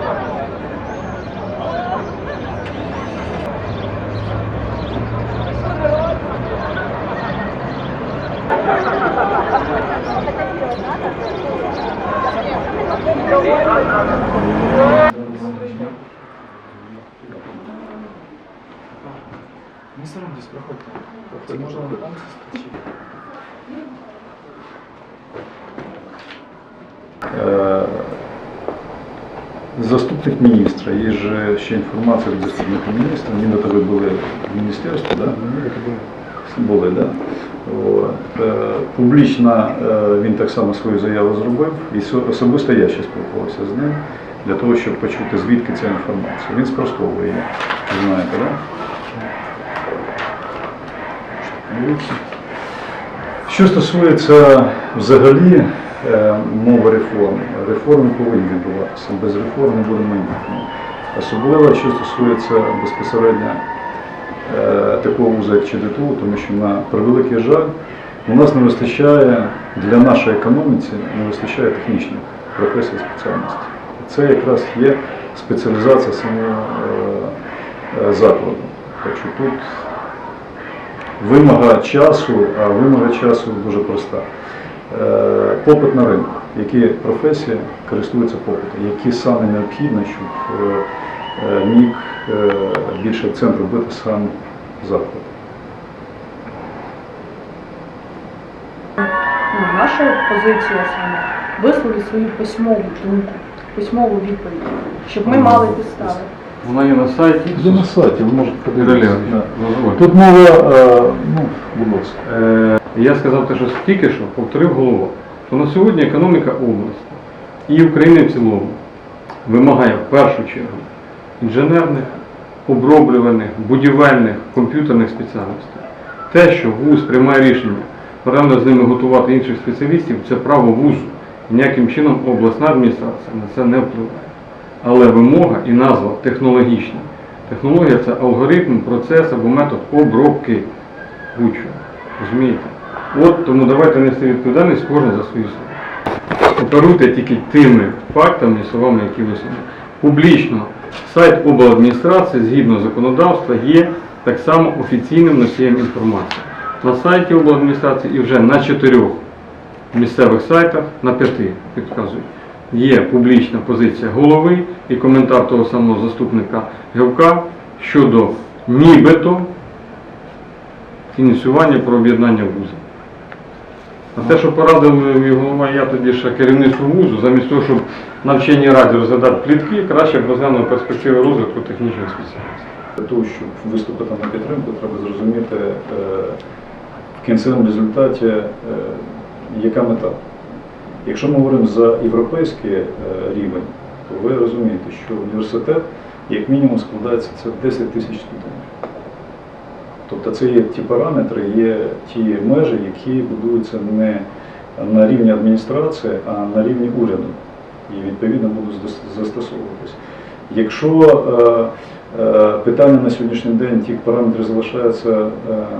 Gracias. Проходьте. Це можна вам Е, Заступник міністра, є ж ще інформація від заступника міністра, вони до тебе були в міністерстві, да? були, да? От. Е, Публічно е, він так само свою заяву зробив, і особисто я ще спілкувався з ним для того, щоб почути, звідки ця інформація. Він спростовує ви знаєте, так? Да? Що стосується взагалі е, мови реформ, реформи повинні відбуватися. Без реформ не буде майбутнього. Особливо, що стосується безпосередньо е, такого вузу, як ЧДТУ, тому що на превеликий жаль, у нас не вистачає для нашої економіці, не вистачає технічних професій і спеціальностей. Це якраз є спеціалізація самого е, закладу. Що тут Вимога часу, а вимога часу дуже проста. Е, Попит на ринку, які професії користуються попитом, які саме необхідно, щоб е, е, міг більше акцент робити сам заклад. ну, наша позиція саме висловити свою письмову думку, письмову відповідь, щоб ми мали підстави. Вона є на сайті. Є на сайті, ви можете подивитися. Тут мова, е, ну, будь ласка. Е, Я сказав те, що тільки що повторив голова, що на сьогодні економіка області і України в цілому вимагає в першу чергу інженерних, оброблюваних, будівельних, комп'ютерних спеціальностей. Те, що вуз приймає рішення паралельно з ними готувати інших спеціалістів, це право вузу. Ніяким чином обласна адміністрація на це не впливає. Але вимога і назва технологічна. Технологія це алгоритм, процес або метод обробки будь-чого. Розумієте? От тому давайте нести відповідальність кожен за свої слова. Оперуйте тільки тими фактами і словами, які ви собі. Публічно сайт обладміністрації згідно законодавства є так само офіційним носієм інформації. На сайті обладміністрації і вже на чотирьох місцевих сайтах, на п'яти підказую, є публічна позиція голови і коментар того самого заступника Гевка щодо нібито ініціювання про об'єднання вузів. А те, що порадив мій голова, я тоді ще керівництво вузу, замість того, щоб на вченій раді розглядати плітки, краще б розглянув перспективи розвитку технічних спеціальностей. Для того, щоб виступити на підтримку, треба зрозуміти е, в кінцевому результаті, е, яка мета. Якщо ми говоримо за європейський е, рівень, то ви розумієте, що університет як мінімум складається це 10 тисяч студентів. Тобто це є ті параметри, є ті межі, які будуються не на рівні адміністрації, а на рівні уряду. І відповідно будуть застосовуватись. Якщо е, е, питання на сьогоднішній день тих параметрів залишаються е,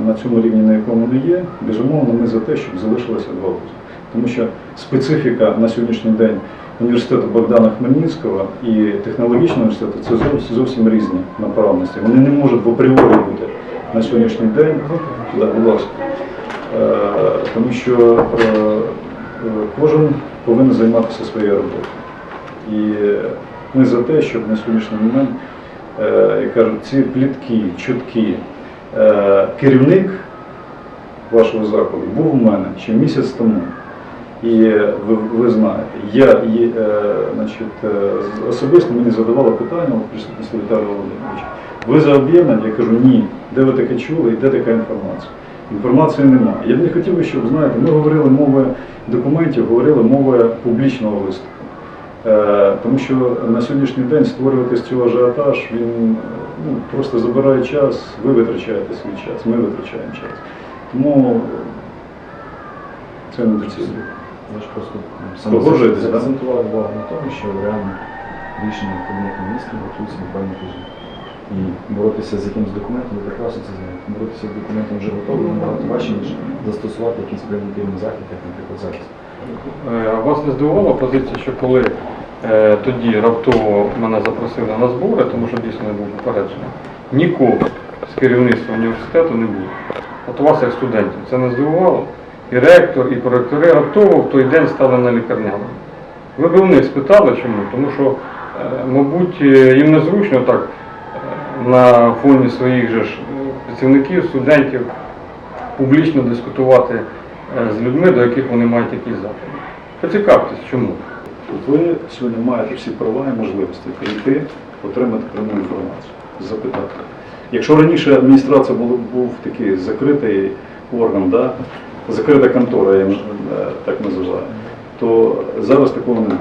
на цьому рівні, на якому вони є, безумовно, ми за те, щоб залишилося два вузи. Тому що специфіка на сьогоднішній день університету Богдана Хмельницького і технологічного університету це зовсім, зовсім різні направленості. Вони не можуть в апріорі бути на сьогоднішній день. Да, будь ласка. Е, тому що е, кожен повинен займатися своєю роботою. І ми за те, щоб на сьогоднішній момент, е, як кажуть, ці плітки, чутки, керівник вашого закладу був у мене ще місяць тому. І ви, ви знаєте, я е, значить, е, особисто мені задавали питання у присутності Віталія Володимировича. Ви за об'єднання? Я кажу, ні. Де ви таке чули і де така інформація? Інформації немає. Я б не хотів би, щоб знаєте, ми говорили мовою документів, говорили мовою публічного виступу. Е, тому що на сьогоднішній день створювати з цього ажіотаж, він ну, просто забирає час, ви витрачаєте свій час, ми витрачаємо час. Тому це недоцільно. Я ж просто Погоджуєтесь, да? акцентував увагу на тому, що реально рішення Кабінету міністрів готуються буквально тиждень. І боротися з якимось документом, ви прекрасно це знаєте. Боротися з документом вже готовим набагато важче, ніж застосувати якийсь превентивний захід, як, наприклад, зараз. Е, А вас не здивувала позиція, що коли е, тоді раптово мене запросили на збори, тому що дійсно не був попереджений. Нікого з керівництва університету не було. От вас як студентів це не здивувало. І ректор, і проректори раптово в той день стали на лікарняному. Ви б у них спитали чому? Тому що, е, мабуть, е, їм незручно так е, на фоні своїх же працівників, студентів публічно дискутувати з людьми, до яких вони мають якісь запити. Поцікавтесь, чому? Ви сьогодні маєте всі права і можливості прийти, отримати пряму інформацію, запитати. Якщо раніше адміністрація був такий закритий орган, да? Закрита контора, я е, так називаю, то зараз такого немає.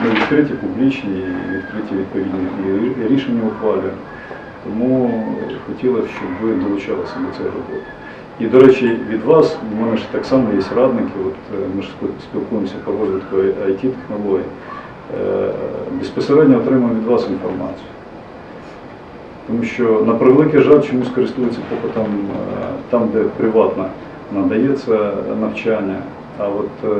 Ми відкриті, публічні, відкриті відповідні і рішення ухвалюємо. Тому хотіли б, щоб ви долучалися до цієї роботи. І, до речі, від вас, в мене ж так само є радники, от е, ми ж спілкуємося по розвитку IT-технологій, Е, безпосередньо отримуємо від вас інформацію. Тому що, на превеликий жаль, чомусь користуються попитом там, де приватно надається навчання. А от е,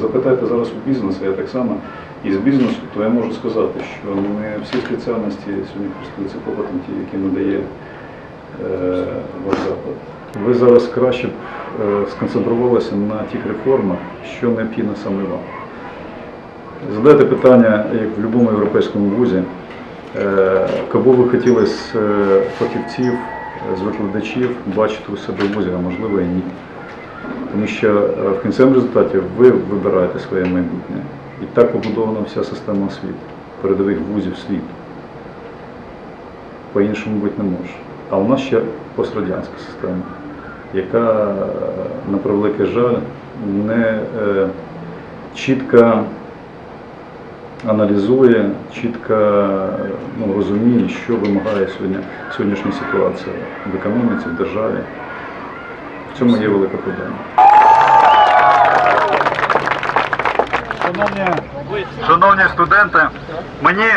запитайте зараз у бізнесу, я так само із бізнесу, то я можу сказати, що не всі спеціальності сьогодні користуються попитом ті, які надає е, ваш заклад. Ви зараз краще б е, сконцентрувалися на тих реформах, що необхідно саме вам. Задайте питання, як в будь-якому європейському вузі, кого ви хотіли з фахівців, з викладачів бачити у себе в а можливо і ні. Тому що е, в кінцевому результаті ви вибираєте своє майбутнє. І так побудована вся система освіти, передових вузів світу. По-іншому бути не може. А у нас ще пострадянська система, яка, е, на превеликий жаль, не е, чітко аналізує, чітко ну, розуміє, що вимагає сьогодні, сьогоднішня ситуація в економіці, в державі. В цьому є велика проблема. Шановні, шановні студенти, мені,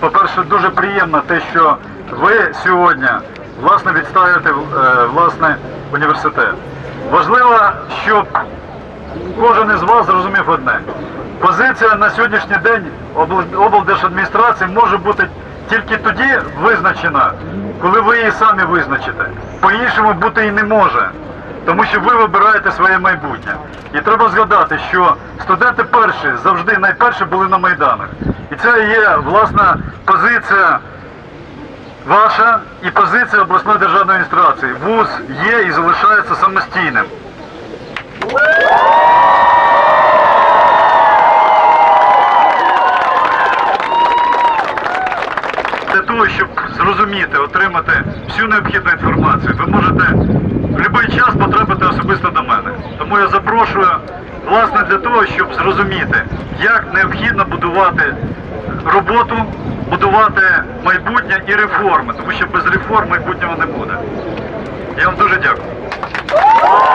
по-перше, дуже приємно те, що ви сьогодні власне відстоюєте е, власне університет. Важливо, щоб кожен із вас зрозумів одне. Позиція на сьогоднішній день облдержадміністрації може бути тільки тоді визначена, коли ви її самі визначите. По-іншому бути і не може. Тому що ви вибираєте своє майбутнє. І треба згадати, що студенти перші завжди найперші були на майданах. І це є власна позиція ваша і позиція обласної державної адміністрації. ВУЗ є і залишається самостійним. Для того, щоб зрозуміти, отримати всю необхідну інформацію, ви можете в будь-який час потрапити особисто до мене. Тому я запрошую власне для того, щоб зрозуміти, як необхідно будувати роботу, будувати майбутнє і реформи, тому що без реформ майбутнього не буде. Я вам дуже дякую.